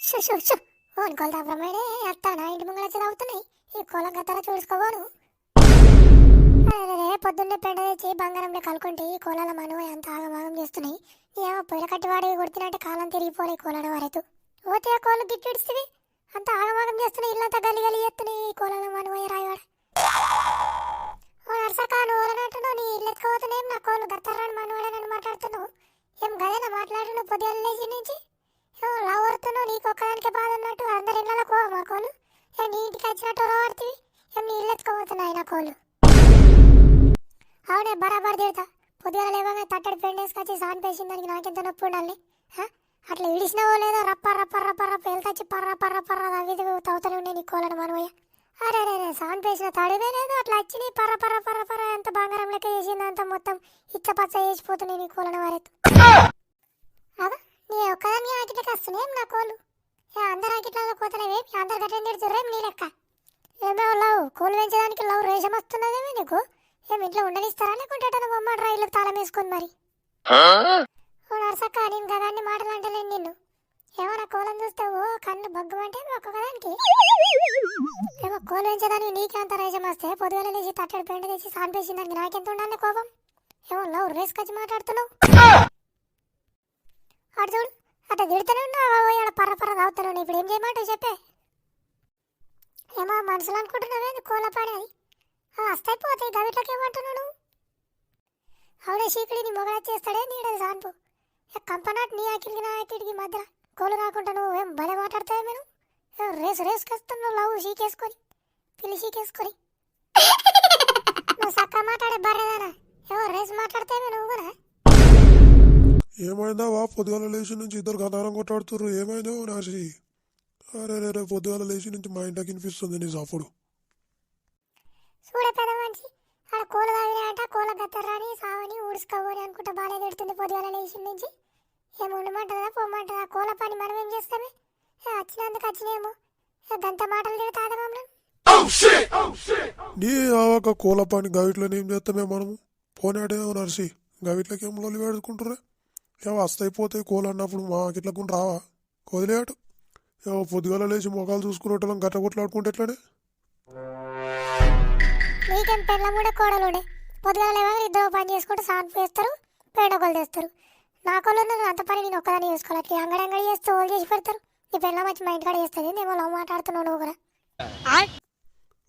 షు షు షు. Own coal అత్త నా ఇంటి ముంగళ చదువుతున్నాయి ఈ కోలం గతాల చూసుకోబోను అరే పొద్దున్నే పెండ తెచ్చి బంగారంలో కలుకుంటే ఈ కోలాల మనవ ఎంత ఆగమాగం చేస్తున్నాయి. ఏమో పొయ్యిల కట్టి వాడి కొడుతున్నట్టే కాలం తిరిగిపోలే కోలాల వారైతు. ఓతే ఆ కోళ్ళు గిట్టిడిస్తుంది అంత ఆగమాగం చేస్తున్నాయి ఇల్లంతా గలి గలి చేస్తున్నాయి ఈ కోలాల మనవ రాయవాడ. ఓ నర్సకా నువ్వు ఓలనంటున్నావు నీ ఇల్లు ఎత్తుకోవతనేం నా కోళ్ళు గత్తరాని మనవాడనని మాట్లాడుతున్నావు. ఏం గదేనా మాట్లాడు నువ్వు పొద్దున్న లేచి నుంచి? లవర్తను నీకు ఒక్కదానికే బాధ ఉన్నట్టు అందరి ఇళ్ళలో కో మా కోలు? ఏ నీ ఇంటికి వచ్చినట్టు రాడుతుంది ఏం నీ ఇల్లు ఎత్తుకోబోతున్నాయి నా కోలు? అవునే బరాబర్ తిడతా. పొద్దుగా లేవగా తట్టడి పెండేసుకొచ్చి సాన్ పేసిన దానికి నాకెంత నొప్పి ఉండాలి? అట్లా ఇడిసినావో లేదో రప్ప రప్ప రప్ప రప్ప వెళ్తాచి పర్ర పర్ర పర్ర అవి తవ్వుతూనే ఉండే నీ కోలను మనవయ్య. అరే అరే అరే సాన్ పేసిన తడివే లేదు అట్లా వచ్చి నీ పర్ర పర్ర పర్ర పర్ర ఎంత బంగారం లెక్క చేసింది మొత్తం ఇచ్చపచ్చ చేసిపోతున్నాయి నీ కోలను వారెత్తు అదా? నీ ఒక్కదాన్ని ఆకిటకి వస్తున్నాయి నా కోళ్ళు ఏ అందరు ఆకిట్లలో కోతలేవే అందరు గట్టిన తిడుతుర్రేం నీ లెక్క. ఏమో లవ్? కోళ్ళు పెంచడానికి లవ్ రేషం వస్తున్నదేమో నీకు? ఏం ఇంట్లో ఉండనిస్తారా లేకుంటే బొమ్మ రైలు తాళం వేసుకొని మరి? ఓ నర్సక్క నేను గదాన్ని మాటలు అంటలేను నిన్ను. ఏమో నా కోళ్ళని చూస్తే ఓ కన్ను బగ్గమంటే ఒక్కొక్కదానికి ఏమో కోళ్ళు పెంచేదానికి నీకే అంత రేషం వస్తే పొద్దుగాల లేచి తట్టడి పెండ తెచ్చి సాన్పేసిన దానికి నాకెంత ఉండాలి కోపం? ఏమో లవ్ రేసుకొచ్చి మాట్లాడుతున్నావు? అటు చూడు అట్లా తిడుతూనే ఉన్నావు ఇలా పర్ర పర్ర తాగుతాను ఇప్పుడు ఏం చేయమంటావు చెప్పే? ఏమో మనసులో అనుకుంటున్నావే అది? పాడేది వస్తాయి పోతాయి. గవిట్లకి ఏమంటున్నాను అవునే చీకటిని మొగడ చేస్తాడే? నీడది సాన్పు. కంపనాట్ నీ ఆకిలికి నా ఆకిలికి మధ్య కోలు రాకుండా నువ్వు ఏం భలే మాట్లాడతావు మేము ఏం రేసు రేసుకొస్తున్నావు లవ్ షీకేసుకొని పిల్లి చీకేసుకొని నువ్వు సక్క మాట్లాడే బర్రెదానా? ఏమో రేసు మాట్లాడతావే నువ్వు కూడా? ఏమైందా వా? పొద్దుగాల లేచి నుంచి ఇద్దరు గదారం కొట్టాడుతుర్రు. ఏమైందో నాసి అరే రే రే పొద్దుగాల లేచి నుంచి మా ఇంటికి వినిపిస్తుంది నీ సాపుడు చూడే పెద్ద మనిషి ఆడ కోల తాగినాయంట కోల గత్తర్రాని సావని ఊడుసుకోవని అనుకుంటా బాగా తిడుతుంది పొద్దుగాల లేచి నుంచి. ఏం ఉండమంటుందా పోమంటుందా? కోల పని మనం ఏం చేస్తామే? వచ్చినందుకు వచ్చినేమో గంట మాటలు తిడతాదా మమ్మల్ని నీ ఆవక కోల పని గవిట్లో ఏం చేస్తామే మనము? పోనాడే నర్సి గవిట్లకి ఏం లొల్లి పెడుకుంటారే ఏమో వస్తాయి పోతాయి కోలు అన్నప్పుడు మా గిట్లకు రావా? వదిలేయట ఏమో పొద్దుగాల లేచి మొఖాలు చూసుకునేటోళ్ళం గట్ట కొట్లాడుకుంటే ఎట్లానే? నీకేం పెళ్ళముడే కోడలుడే? పొద్దుగాల లేవగా ఇద్దరు పని చేసుకుంటూ సాన్ వేస్తారు పేడగోలు తెస్తారు. నా కోళ్ళు అంత పని నేను ఒక్కదాన్ని చేసుకోవాలి. అట్లా అంగడి అంగడి చేస్తే ఓళ్ళు చేసి పెడతారు. నీ పెళ్ళం వచ్చి మా ఇంటికాడ చేస్తుంది నేను లవ్ మాట్లాడుతున్నావు నువ్వు కూడా.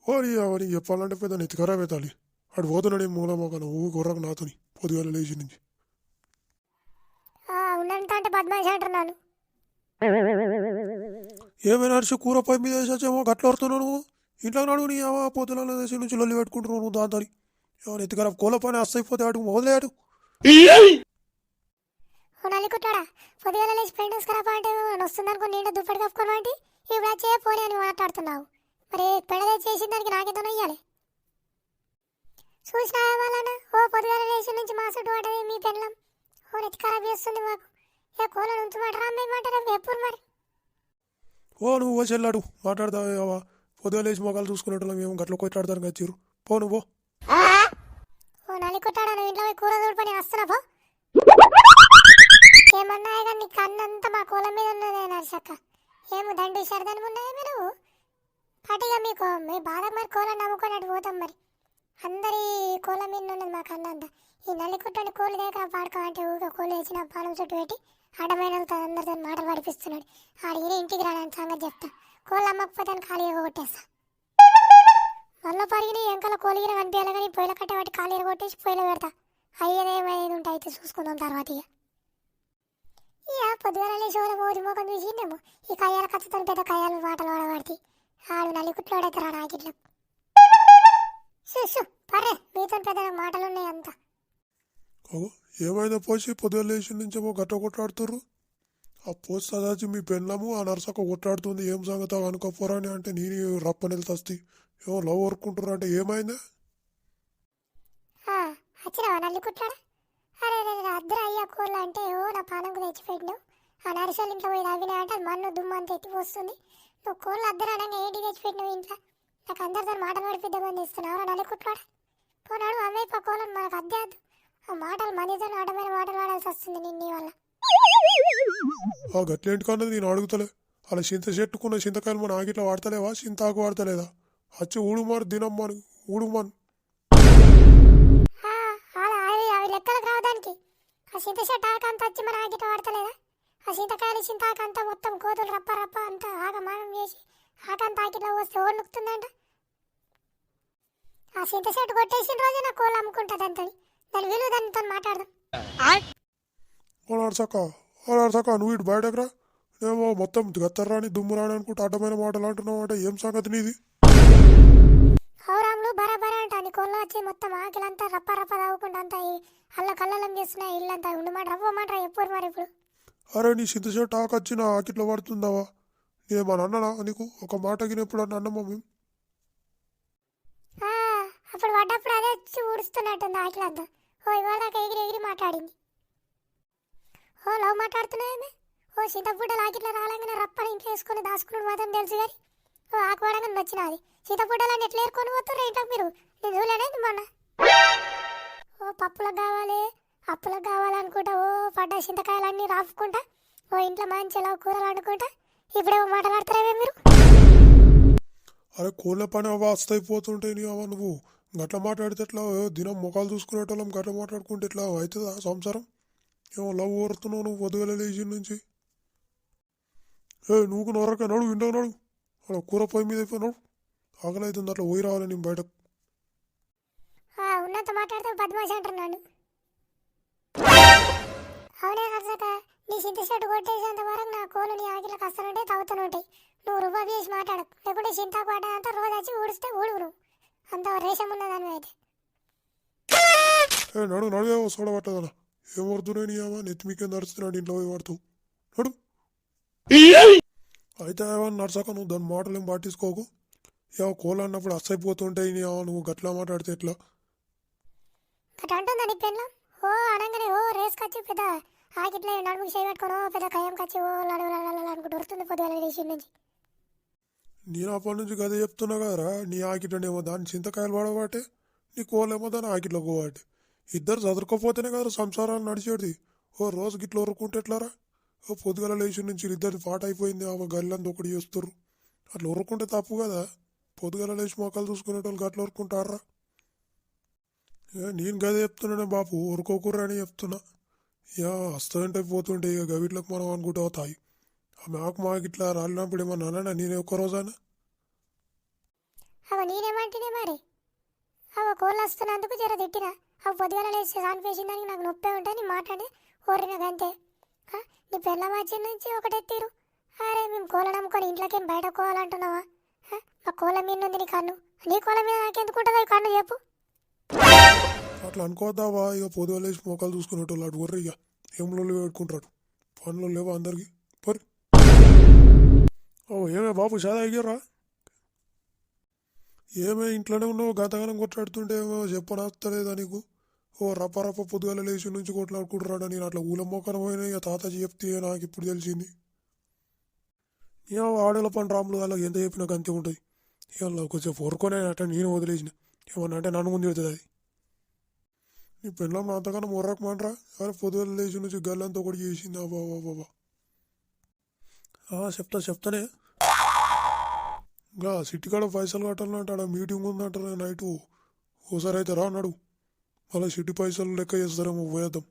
ఓరి అవని చెప్పాలంటే పెద్ద నెత్తికరా పెట్టాలి అటు పోతున్నాడు మూల మొక్కను ఊ కుర్రకు నాతోని పొద్దుగాల లేచి నుంచి. బద్మాషి అంటున్నాను. ఏమైనా నడిచి కూర పై మీద వేసేమో గట్ల వస్తున్నావు నువ్వు? ఇంట్లో నడు నీ అవ్వ పొద్దున వేసి నుంచి లొల్లి పెట్టుకుంటున్నావు నువ్వు దాంతో ఏమైనా ఎత్తుకరా? కోల పని వస్తాయిపోతే అటు వదిలేడు ఓ నల్లికుట్టాడా పొద్దుగాల లేచి పెయింట్ వేసుకురా అంటే వస్తుంది అనుకో నేను దుప్పటి కప్పుకొని అంటే ఇప్పుడు వచ్చే పోనీ అని మాట్లాడుతున్నావు. మరి పెడద చేసిన దానికి నాకెంత ఇయ్యాలి చూసినా వాళ్ళన ఓ పొద్దుగాల లేచి నుంచి మా చుట్టూ పడ్డది మీ పెళ్ళం. ఓ నెత్తి ఖరాబ్ చేస్తుంది మాకు. కోల మరి. ఓ నువ్వు చెల్లాడు మాట్లాడతావు అవ్వ. పొద్దుగా లేచి మొక్కలు చూసుకునేటోళ్ళం ఏమో గట్ల కొట్లాడతాను పో నువ్వు పో. ఓ నల్లికుట్టాడా నువ్వు ఇంట్లో పోయి కూర దూడుపని వస్తున్నా పో. ఏమన్నా కానీ నీ కన్నంతా మా కోల మీద ఉన్నదే నర్సక్క. ఏమో దండు శరదాని ఉన్నాయా మీరు పాటిగా మీకు మీ బాధ మరి కోళ్ళని నమ్ముకొని అటు పోతాం మరి. అందరి మీద ఉన్నది మా కన్నంతా. ఈ నల్లి కుట్టని కోళ్ళు దేక పాడుకో అంటే ఊగా కోళ్ళు వేసిన పాలం చుట్టూ పెట్టి అడ్డమైన అందరితో మాటలు పడిపిస్తున్నాడు. ఆడిగిన ఇంటికి రాని సంగతి చెప్తా. కోళ్ళు అమ్మకపోతే ఖాళీ కొట్టేస్తా మళ్ళీ పరిగిన ఎంకల కోలిగిన కనిపించాలి కానీ పొయ్యిల కట్ట వాటి ఖాళీ కొట్టేసి పొయ్యిలో పెడతా. అయ్యేదేమైంది ఉంటాయి అయితే చూసుకుందాం తర్వాత ఇక. ఇక పొద్దుగాల లేచి ఓల మోజు మోకం చూసిండేమో ఈ కయ్యాల కచ్చతో పెద్ద కయ్యాలు మాటలు వాడబడితే ఆడు నలికుట్లోడైతే రా నాకిట్ల చూసు పర్రే మీతో పెద్ద మాటలు ఉన్నాయి అంతా ఏమైనా పోసి పొద్దుగా లేచి నుంచేమో గట్ట కొట్టాడుతుర్రు ఆ పోసి చదాచి మీ పెళ్ళము ఆ నర్సక్క కొట్టాడుతుంది ఏం సంగతి అనుకోపోరాని అంటే నేను రప్పని తస్తి ఏమో లవ్ వర్కుంటారు అంటే ఏమైందా? ఆ, వచ్చినావా నల్లికుట్లాడా అరే నేను రే, అద్దరు అయ్యా కోళ్ళు అంటే ఓ నా పానంకు తెచ్చిపెట్టినావు ఆ నరిసోళ్ళ ఇంట్లో పోయి తవ్వినా అంటే అది మన్ను దుమ్ము అంత ఎత్తి పోస్తుంది. నువ్వు కోళ్ళు అద్దరు అనగా ఏంటి తెచ్చిపెట్టినావు ఇంట్లో? నాకు అందరితో మాటలు పడిపిద్దామని ఇస్తున్నావు నల్లికుట్లాడా పోనాడు అమ్మే పక్కోళ్ళని మనకు అద్దె వద్దు ఆ మాటలు మనీతో అడమైన మాటలు వాడాల్సి వస్తుంది నిన్ను వల్ల ఆ గట్లేంటి కన్నది నేను అడుగుతలే. అలా చింత చెట్టుకున్న చింతకాయలు మన ఆగిట్లా వాడతలేవా? చింతాకు వాడతలేదా? వచ్చి ఊడుమారు దినమ్మను ఊడుమాను. ఆ, చింత చెట్టు ఆకంతా వచ్చి మన ఆగిట వాడతలేదా? ఆ చింతకాయలు చింతాకంతా మొత్తం కోతులు రప్ప రప్ప అంతా ఆగమాగం చేసి ఆకంతా ఆకిట్లా వస్తే ఓడి నొక్కుతుందంట. ఆ చింత చెట్టు కొట్టేసిన రోజే నా కోళ్ళు అమ్ముకుంటుంది అంతని దాని విలువ దానితో మాట్లాడదాం అలర్చక అలర్చక నువ్వు ఇటు బయటకు రా. ఏమో మొత్తం గత్తర్రాని దుమ్ము రాని అనుకుంటా అడ్డమైన మాటలు అంటున్నావు అంటే ఏం సంగతి నీది? హౌరాములు బరాబరా అంట నీ కోళ్ళు వచ్చి మొత్తం ఆకిలంతా రప్ప రప్ప తాగుకుంటా అంతా ఈ అల్ల కళ్ళలం చేస్తున్నాయి ఇల్లంతా ఉండమాట రవ్వమంటారా ఎప్పుడు మరి ఇప్పుడు? అరే నీ చింత చెట్టు ఆకొచ్చి నా ఆకిట్లో పడుతుందావా? నేమని అన్ననా నీకు? ఒక మాట గినప్పుడు అని అన్నమా మేము? ఆ, అప్పుడు పడ్డప్పుడు అదే వచ్చి ఊడుస్తున్నట్టుంది ఆకిలంతా. ఓ ఇవాళ దాకా ఎగిరి ఎగిరి మాట్లాడింది. ఓ లవ్ మాట్లాడుతున్నాయేమే ఓ చింతపుడ్డలు ఆకిట్లా రాలంగానే రప్పని ఇంట్లో వేసుకొని దాచుకున్నాడు మాత్రం తెలుసు కానీ ఓ ఆకుపడంగా నచ్చినది. చింతపుడ్డలని ఎట్లా ఏరుకొని పోతారు ఇంట్లోకి మీరు? నేను చూడలేదు మొన్న? ఓ పప్పులకు కావాలి అప్పులకు కావాలనుకుంటా ఓ పడ్డ చింతకాయలన్నీ రాపుకుంటా. ఓ ఇంట్లో మంచి లవ్ కూరలు అనుకుంటా ఇప్పుడే మాట్లాడతారేమే మీరు? అరే కోళ్ళ పని అవ వస్తాయిపోతుంటే నీ నువ్వు. గట్ల మాట్లాడితే ఎట్లా? దినం ముఖాలు చూసుకునేటోళ్ళం గట్ల మాట్లాడుకుంటే ఎట్లా అవుతుందా సంసారం? ఏమో లవ్ ఓరుతున్నావు నువ్వు పొద్దుగల లేచి నుంచి. ఏ నువ్వు నొరక నడు వింటా నడు. అక్కడ కూర పొయ్యి మీద అయిపోయినాడు ఆకలి అవుతుంది అట్లా పోయి రావాలి నేను బయటకు. ఉన్నంత మాట్లాడితే బద్మాషి అంటున్నాను అవునే కర్జక నీ చింత చెట్టు కొట్టేసేంత వరకు నా కోలు నీ ఆకిలకు వస్తానంటే తవ్వుతూనే ఉంటాయి. నువ్వు రుబాబు చేసి మాట్లాడకు. లేకుంటే చింతాకు పడ్డాదంతా రోజు వచ్చి ఊడిస్తే ఊడువు నువ్వు అంత రేషం ఉన్నదాని అయితే. నడు నడు ఏమో సోడ పట్టదనా? ఏం వడుతున్నాయి నీ అవ్వ నెత్తి మీకేం నడుస్తున్నాడు ఇంట్లో పోయి పడుతూ నడు. అయితే ఏమన్నా నడసాక నువ్వు దాని మాటలు ఏం పాటించుకోకు ఏమో కోళ్ళు అన్నప్పుడు అస్సైపోతుంటాయి నీ అవ్వ నువ్వు గట్లా మాట్లాడితే ఎట్లా? ఓ అనగానే ఓ రేస్ కచ్చి పెద్ద ఆకిట్లే నడుముకి చేయి పెట్టుకొని ఓ పెద్ద కయ్యం కచ్చి ఓ లడు అనుకుంటూ వస్తుంది పొద్దున లేచి నుంచి. నేను అప్పటి నుంచి గదే చెప్తున్నా కదరా నీ ఆకిటనేమో దాని చింతకాయలు పడబట్టే నీ కోలేమో దాని ఆకిట్లో పోవాటి ఇద్దరు చదువుకోపోతేనే కదా సంసారాలు నడిచేది ఓ రోజు గిట్ల ఉరుక్కుంటే ఎట్లారా? ఓ పొద్దుగల లేచి నుంచి ఇద్దరు పాట అయిపోయింది ఆ గల్లంతా ఒకటి చేస్తారు అట్లా ఉరుక్కుంటే తప్పు కదా. పొద్దుగల లేచి మొక్కలు చూసుకునేటోళ్ళు గట్ల ఉరుకుంటారా నేను గదే చెప్తున్నానే బాపు ఉరుకోకుర్రా అని చెప్తున్నా. ఇక వస్తుంటే పోతుంటే ఇక గవిట్లకు మనం అనుకుంటూ అవుతాయి ఆమె ఆకు మాకు ఇట్లా రాలినప్పుడు ఏమన్నా అన్నానా నేనే ఒక్క రోజానా అవ నేనేమంటేనే మరి? అవ కోళ్ళు వస్తున్నందుకు జర తిట్టినా. అవి పొద్దుగాల లేచి సాన్ దానికి నాకు నొప్పే ఉంటుంది మాట్లాడి ఓరినకు అంతే ఆ, నీ పిల్ల మధ్య నుంచి ఒకటే తీరు. అరే మేము కోళ్ళ నమ్ముకొని ఇంట్లోకేం బయట కోవాలంటున్నావా ఆ, మా కోళ్ళ మీద ఉంది నీ కన్ను. నీ కోళ్ళ మీద నాకెందుకు ఉంటుంది ఈ కన్ను చెప్పు. అట్లా అనుకోద్దావా ఇక పొద్దుగా లేచి మోకాలు చూసుకునేటోళ్ళు అటు వర్రి ఇక ఏం లొల్లి పెట్టుకుంటాడు పనులు లేవా అందరికి? పరి. ఏమే బాబు చాలా అయ్యారా? ఏమే ఇంట్లోనే ఉన్నావు? గతగానం కొట్లాడుతుంటే ఏమో చెప్పనస్తలేదా నీకు? ఓ రప్ప రప్ప పొద్దుగాల లేచి నుంచి కొట్లాడుకుంటున్నాడా నేను? అట్లా ఊల మోకన పోయినా ఇక తాతాజీ చెప్తే నాకు ఇప్పుడు తెలిసింది. ఏమో ఆడల పని రాములు వాళ్ళకి ఎంత చెప్పినా అంతే ఉంటుంది ఇక కొంచెం ఊరుకొనే అట్ట నేను వదిలేసిన. ఏమన్నా అంటే నన్ను ముందు పెడుతుంది అది నీ పెళ్ళం అంతకన్నా మొర్రకు మంటరా అరే పొద్దుగల లేచి నుంచి గల్లంతా ఒకటి చేసింది. అబ్బా బాబా చెప్తా చెప్తానే. ఇంకా సిటీ కాడ పైసలు కట్టాలంటే ఆడ మీటింగ్ ఉందంటారా నైట్. ఓసారి అయితే రా అన్నాడు. మళ్ళీ సిటీ పైసలు లెక్క చేస్తారేమో పోయేద్దాం.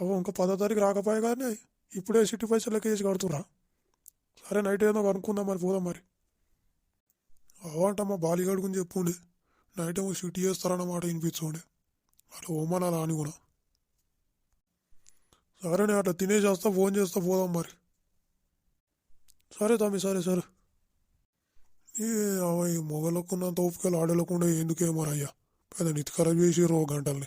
అవ్వ ఇంకా పదో తారీఖు రాకపోయా కానీ ఇప్పుడే సిటీ పైసలు లెక్క చేసి కడుతురా సరే నైట్ ఏదో కనుక్కుందాం మరి పోదాం మరి. అవంట మా బాలిగాడు గురించి చెప్పుండే. నైట్ ఏమో సిటీ చేస్తారన్నమాట వినిపించుకోండి అట్లా ఓమనాలి అని కూడా. సరే నేను అట్లా తినేసి వస్తా ఫోన్ చేస్తా పోదాం మరి. సరే తమ్మి సరే సరే. ఈ అవ- ఈ మొగలకున్నంత ఓపికలు ఆడలేకుండా ఎందుకేమో అయ్యా పెద్ద నితి ఖరాబ్ చేసి రో గంటల్ని.